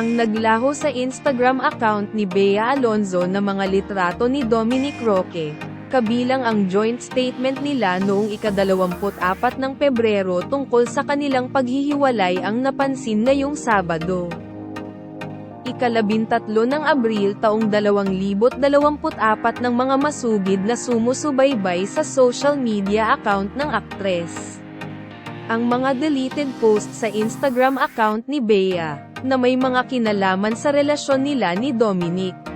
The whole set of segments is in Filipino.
Ang naglaho sa Instagram account ni Bea Alonzo na mga litrato ni Dominic Roque, kabilang ang joint statement nila noong ikadalawamput-apat ng Pebrero tungkol sa kanilang paghihiwalay ang napansin ngayong Sabado. Ikalabintatlo ng Abril taong 2024 ng mga masugid na sumusubaybay sa social media account ng aktres. Ang mga deleted post sa Instagram account ni Bea, na may mga kinalaman sa relasyon nila ni Dominic.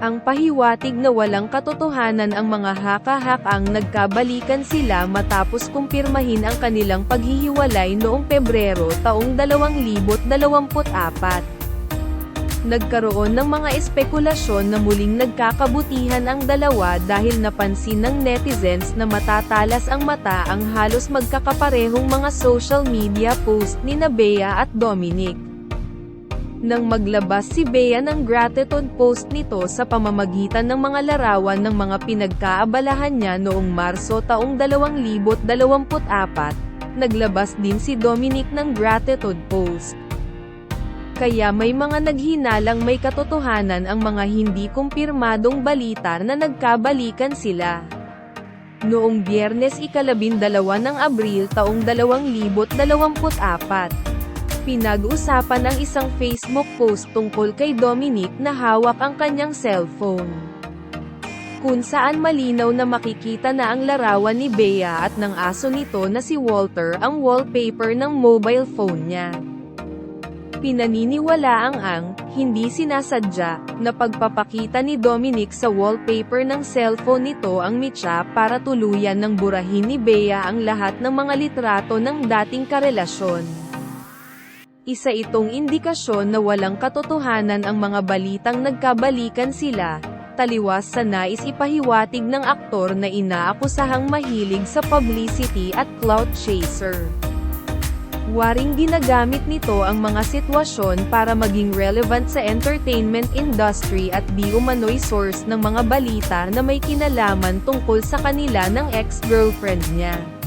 Ang pahiwatig na walang katotohanan ang mga haka-hakang nagkabalikan sila matapos kumpirmahin ang kanilang paghihiwalay noong Pebrero taong 2024. Nagkaroon ng mga espekulasyon na muling nagkakabutihan ang dalawa dahil napansin ng netizens na matatalas ang mata ang halos magkakaparehong mga social media post ni Bea at Dominic. Nang maglabas si Bea ng gratitude post nito sa pamamagitan ng mga larawan ng mga pinagkaabalahan niya noong Marso taong 2024, naglabas din si Dominic ng gratitude post. Kaya may mga naghinalang may katotohanan ang mga hindi kumpirmadong balita na nagkabalikan sila. Noong biyernes ikalabindalawa ng Abril taong 2024, pinag-usapan ang isang Facebook post tungkol kay Dominic na hawak ang kanyang cellphone. Kung saan malinaw na makikita na ang larawan ni Bea at ng aso nito na si Walter ang wallpaper ng mobile phone niya. Pinaniniwalaang ang, hindi sinasadya, na pagpapakita ni Dominic sa wallpaper ng cellphone nito ang mitya para tuluyan ng burahin ni Bea ang lahat ng mga litrato ng dating karelasyon. Isa itong indikasyon na walang katotohanan ang mga balitang nagkabalikan sila, taliwas sa nais ipahiwatig ng aktor na inaakusahang mahilig sa publicity at clout chaser. Waring ginagamit nito ang mga sitwasyon para maging relevant sa entertainment industry at di umano'y source ng mga balita na may kinalaman tungkol sa kanila ng ex-girlfriend niya.